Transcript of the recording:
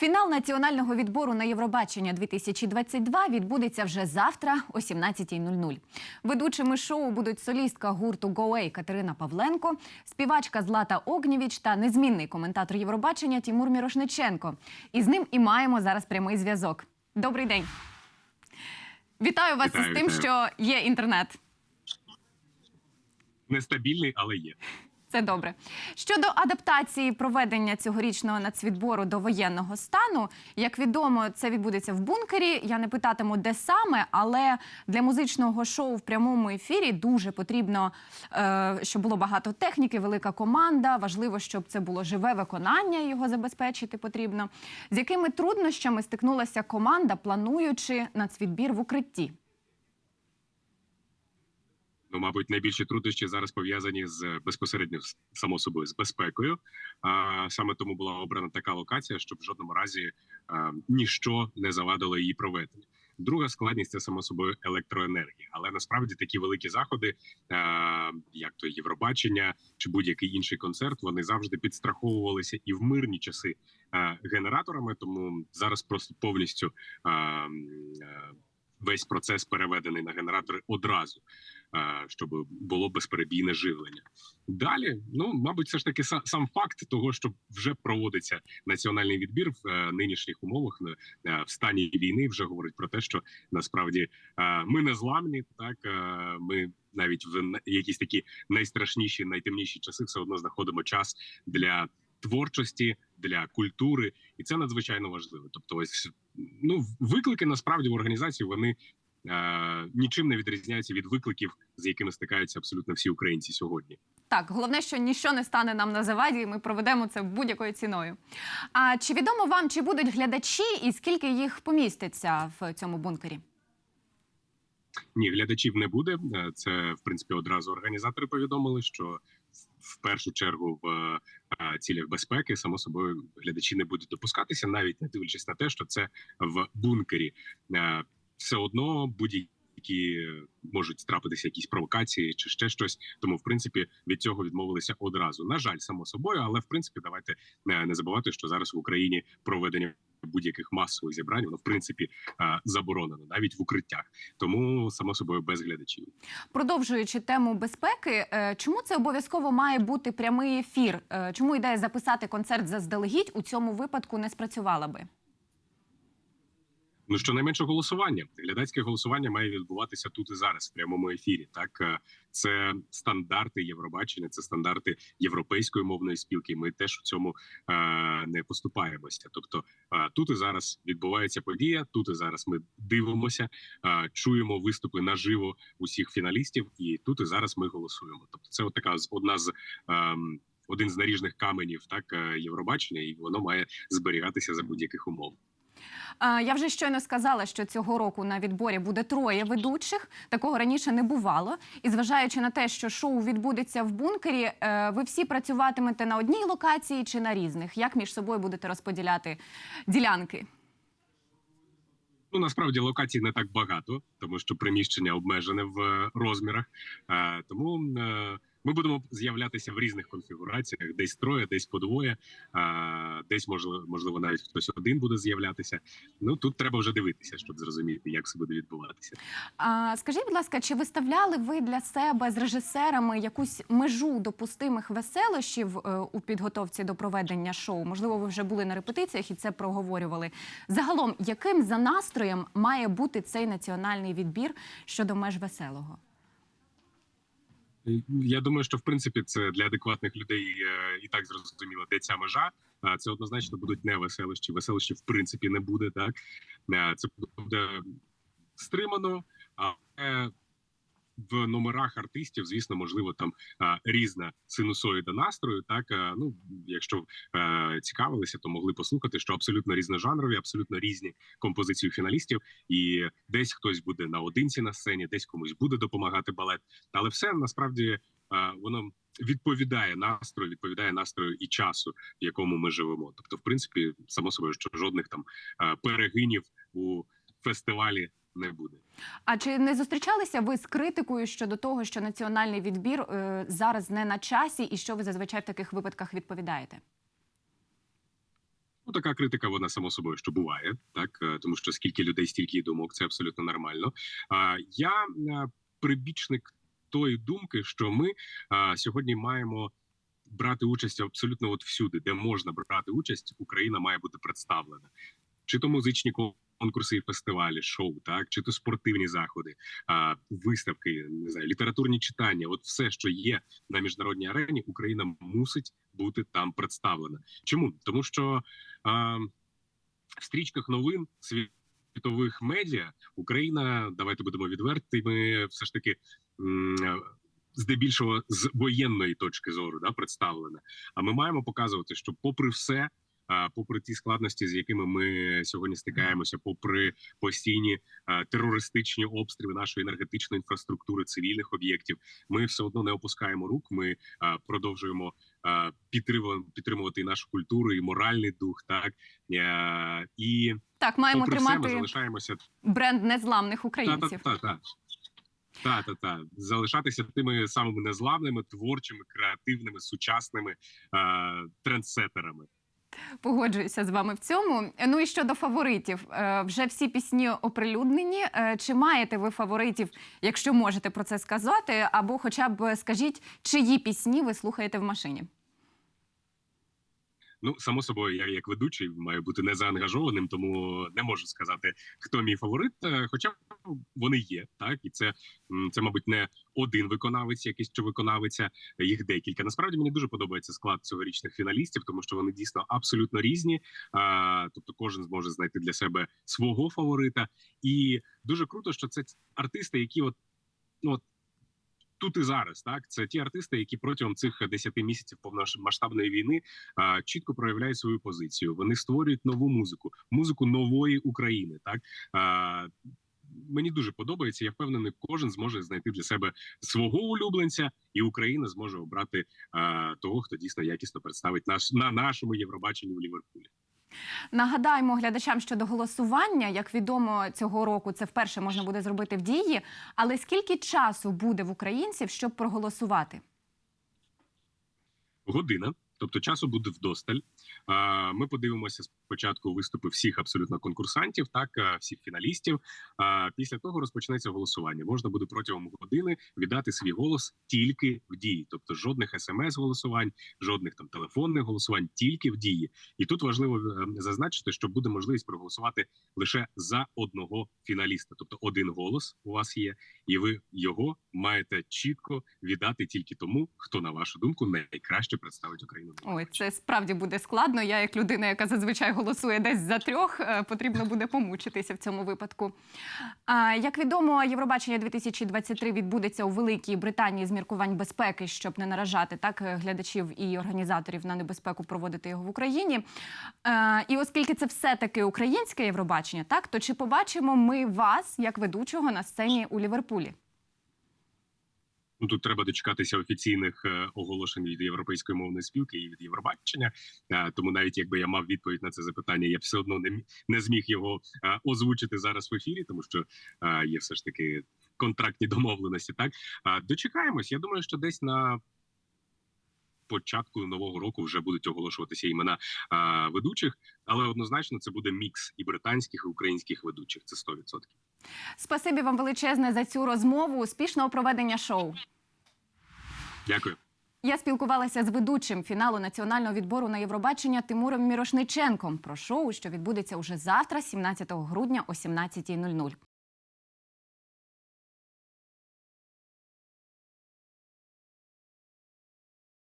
Фінал національного відбору на Євробачення 2022 відбудеться вже завтра о 17.00. Ведучими шоу будуть солістка гурту «Гоей» Катерина Павленко, співачка Злата Огнєвіч та незмінний коментатор Євробачення Тімур Мірошниченко. І з ним і маємо зараз прямий зв'язок. Добрий день. Вітаю вас Вітаю, з тим, вітаю. що є інтернет. Нестабільний, але є. Це добре. Щодо адаптації проведення цьогорічного нацвідбору до воєнного стану, як відомо, це відбудеться в бункері. Я не питатиму, де саме, але для музичного шоу в прямому ефірі дуже потрібно, е, щоб було багато техніки, велика команда. Важливо, щоб це було живе виконання, його забезпечити потрібно. З якими труднощами стикнулася команда, плануючи нацвідбір в укритті? Мабуть, найбільші труднощі зараз пов'язані з безпосередньо само собою з безпекою. А саме тому була обрана така локація, щоб в жодному разі а, ніщо не завадило її проведення. Друга складність це само собою електроенергія. Але насправді такі великі заходи, як то Євробачення чи будь-який інший концерт, вони завжди підстраховувалися і в мирні часи генераторами. Тому зараз просто повністю а, весь процес переведений на генератори одразу е, щоб було безперебійне живлення. Далі, ну мабуть, все ж таки са- сам факт того, що вже проводиться національний відбір в е, нинішніх умовах е, в стані війни, вже говорить про те, що насправді е, ми не зламні. Так е, ми навіть в якісь такі найстрашніші, найтемніші часи все одно знаходимо час для. Творчості для культури, і це надзвичайно важливо. Тобто, ось ну виклики насправді в організації вони е, нічим не відрізняються від викликів, з якими стикаються абсолютно всі українці сьогодні. Так, головне, що ніщо не стане нам на заваді, і ми проведемо це будь-якою ціною. А чи відомо вам, чи будуть глядачі і скільки їх поміститься в цьому бункері? Ні, глядачів не буде. Е, Це в принципі одразу організатори повідомили, що в першу чергу в е, цілях безпеки само собою глядачі не будуть допускатися, навіть не дивлячись на те, що це в бункері. Все одно будь-які можуть трапитися якісь провокації чи ще щось. Тому, в принципі, від цього відмовилися одразу. На жаль, само собою, але в принципі, давайте не забувати, що зараз в Україні проведення будь-яких масових зібрань воно в принципі заборонено навіть в укриттях. Тому само собою без глядачів. Продовжуючи тему безпеки, е, чому це обов'язково має бути прямий ефір? Е, Чому ідея записати концерт заздалегідь у цьому випадку не спрацювала би? Ну щонайменше голосування. Глядацьке голосування має відбуватися тут і зараз, в прямому ефірі. Так е, це стандарти Євробачення, це стандарти європейської мовної спілки. Ми теж у цьому е, не поступаємося. Тобто е, тут і зараз відбувається подія. Тут і зараз ми дивимося, е, чуємо виступи наживо усіх фіналістів, і тут і зараз ми голосуємо. Тобто, це от така одна з. ем, один з наріжних каменів так е, Євробачення, і воно має зберігатися за будь-яких умов. Я вже щойно сказала, що цього року на відборі буде троє ведучих. Такого раніше не бувало. І зважаючи на те, що шоу відбудеться в бункері, е, ви всі працюватимете на одній локації чи на різних? Як між собою будете розподіляти ділянки? Ну насправді локацій не так багато, тому що приміщення обмежене в е, розмірах. Е, тому ми будемо з'являтися в різних конфігураціях: десь троє, десь по двоє, е, десь можливо, можливо, навіть хтось один буде з'являтися. Ну тут треба вже дивитися, щоб зрозуміти, як все буде відбуватися. А, скажіть, будь ласка, чи виставляли ви для себе з режисерами якусь межу допустимих веселощів е, у підготовці до проведення шоу? Можливо, ви вже були на репетиціях і це проговорювали. Загалом, яким за настроєм має бути цей національний відбір щодо меж веселого? Я думаю, що в принципі це для адекватних людей е, і так зрозуміло, де ця межа. Це однозначно будуть не веселощі. Веселощі в принципі не буде. Так це буде стримано, але в номерах артистів, звісно, можливо, там різна синусоїда настрою. Так ну, якщо цікавилися, то могли послухати, що абсолютно різножанрові, абсолютно різні композиції фіналістів, і десь хтось буде наодинці на сцені, десь комусь буде допомагати балет. Але все насправді воно відповідає настрою, відповідає настрою і часу, в якому ми живемо. Тобто, в принципі, само собою, що жодних там перегинів у фестивалі не буде. А чи не зустрічалися ви з критикою щодо того, що національний відбір е, зараз не на часі, і що ви зазвичай в таких випадках відповідаєте? Ну, така критика, вона само собою що буває, так е, тому що скільки людей, стільки і думок, це абсолютно нормально. А я е, прибічник тої думки, що ми а, сьогодні маємо брати участь абсолютно от всюди, де можна брати участь, Україна має бути представлена. Чи то музичні конкурси і фестивалі, шоу, так чи то спортивні заходи, а, виставки, не знаю, літературні читання. От все, що є на міжнародній арені, Україна мусить бути там представлена. Чому? Тому що а, в стрічках новин світових медіа Україна, давайте будемо відвертими, все ж таки. Здебільшого з воєнної точки зору да представлена. А ми маємо показувати, що, попри все, попри ті складності, з якими ми сьогодні стикаємося, попри постійні терористичні обстріли нашої енергетичної інфраструктури, цивільних об'єктів, ми все одно не опускаємо рук. Ми продовжуємо а, підтримувати, нашу культуру, і моральний дух, так Е, і Так, маємо попри все, ми тримати залишаємося бренд незламних та та українців. та та та та та залишатися тими самими незламними, творчими, креативними, сучасними е, трендсетерами. Погоджуюся з вами в цьому. Ну і щодо фаворитів, Е, вже всі пісні оприлюднені. Е, Чи маєте ви фаворитів, якщо можете про це сказати? Або, хоча б скажіть, чиї пісні ви слухаєте в машині? Ну, само собою, я як ведучий маю бути незаангажованим, тому не можу сказати, хто мій фаворит. Е, Хоча вони є, так і це, це, мабуть, не один виконавець, якийсь чи виконавиця, їх декілька. Насправді мені дуже подобається склад цьогорічних фіналістів, тому що вони дійсно абсолютно різні. А, тобто, кожен зможе знайти для себе свого фаворита, і дуже круто, що це артисти, які от ну от. Тут і зараз, так це ті артисти, які протягом цих 10 місяців повномасштабної війни а, чітко проявляють свою позицію. Вони створюють нову музику, музику нової України. Так а, мені дуже подобається. Я впевнений, кожен зможе знайти для себе свого улюбленця, і Україна зможе обрати а, того, хто дійсно якісно представить наш на нашому Євробаченні у Ліверпулі. Нагадаємо глядачам щодо голосування. Як відомо, цього року це вперше можна буде зробити в дії. Але скільки часу буде в українців, щоб проголосувати? година. Тобто часу буде вдосталь. Ми подивимося спочатку виступи всіх абсолютно конкурсантів, так всіх фіналістів. Після того розпочнеться голосування. Можна буде протягом години віддати свій голос тільки в дії, тобто жодних смс-голосувань, жодних там телефонних голосувань, тільки в дії. І тут важливо е, зазначити, що буде можливість проголосувати лише за одного фіналіста. Тобто один голос у вас є, і ви його маєте чітко віддати тільки тому, хто на вашу думку найкраще представить Україну. Ой, це справді буде складно. Я, як людина, яка зазвичай голосує десь за трьох, е, потрібно буде помучитися в цьому випадку. Як відомо, Євробачення 2023 відбудеться у Великій Британії з міркувань безпеки, щоб не наражати так е, глядачів і організаторів на небезпеку проводити його в Україні. Е, і оскільки це все таки українське Євробачення, так то чи побачимо ми вас як ведучого на сцені у Ліверпулі? Ну тут треба дочекатися офіційних е, оголошень від європейської мовної спілки і від Євробачення. Е, тому навіть якби я мав відповідь на це запитання, я б все одно не, не зміг його е, озвучити зараз в ефірі, тому що є все ж таки контрактні домовленості. Так дочекаємось. Я думаю, що десь на початку нового року вже будуть оголошуватися імена е, ведучих, але однозначно це буде мікс і британських, і українських ведучих. Це 100%. Спасибі вам величезне за цю розмову. Успішного проведення шоу. Дякую. Я спілкувалася з ведучим фіналу національного відбору на Євробачення Тимуром Мірошниченком про шоу, що відбудеться уже завтра, 17 грудня о 17.00.